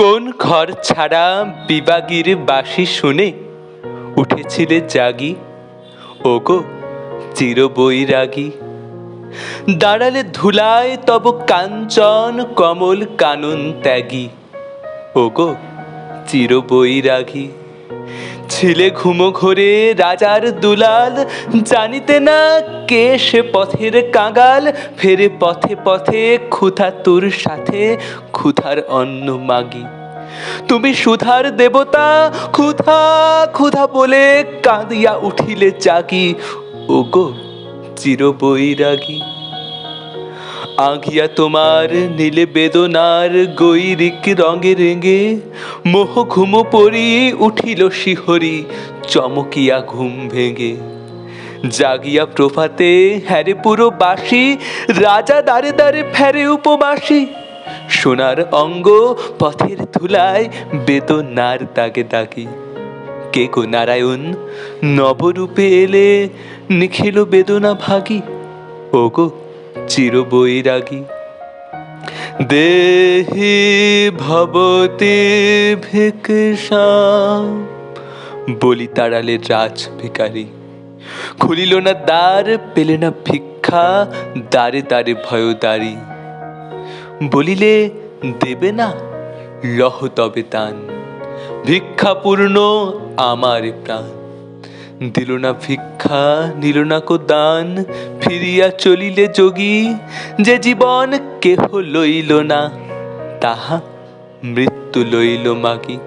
কোন ঘর ছাড়া বিবাগীর বাসি শুনে উঠেছিলে জাগি? ওগো চির বৈরাগী দাঁড়ালে ধুলায় তব কাঞ্চন, কমল কানন ত্যাগী। ওগো চির বৈরাগী ছিলে ঘুমো ঘোরে, রাজার দুলাল। জানিতে না কে সে পথের কাঙাল। ফেরে পথে পথে ক্ষুধা তোর সাথে, ক্ষুধার অন্ন মাগি। তুমি সুধার দেবতা, ক্ষুধা ক্ষুধা বলে কাঁদিয়া উঠিলে জাগি। ওগো চির বৈরাগী আগিয়া তোমার নীলে বেদনার গৈরিক রঙে রেঙে মোহ ঘুম পরি উঠিল শিহরি, চমকিয়া ঘুম ভেঙে। জাগিয়া প্রভাতে হ্যারে পুরো বাসি, রাজা দাঁড়ে দাঁড়ে ফেরে উপবাসী। সোনার অঙ্গ পথের ধুলায় বেদনার দাগে দাগি। কে গো নারায়ণ, নবরূপে এলে নিখিল বেদনা ভাগি। ওগো চির বৈরাগী দেহি ভবতে ভিক্ষা বলি তাড়ালে রাজ ভিকারী খুলিল না দ্বার, পেলে না ভিক্ষা, দ্বারে দ্বারে ভয়দারি বলিলে, দেবে না, লহ তবে তান ভিক্ষাপূর্ণ আমার প্রাণ। দিল না ভিক্ষা, নিল না কো দান ফিরিয়া চলিলে যোগী, যে জীবন কেহ লইল না, তাহা মৃত্যু লইল মাগি।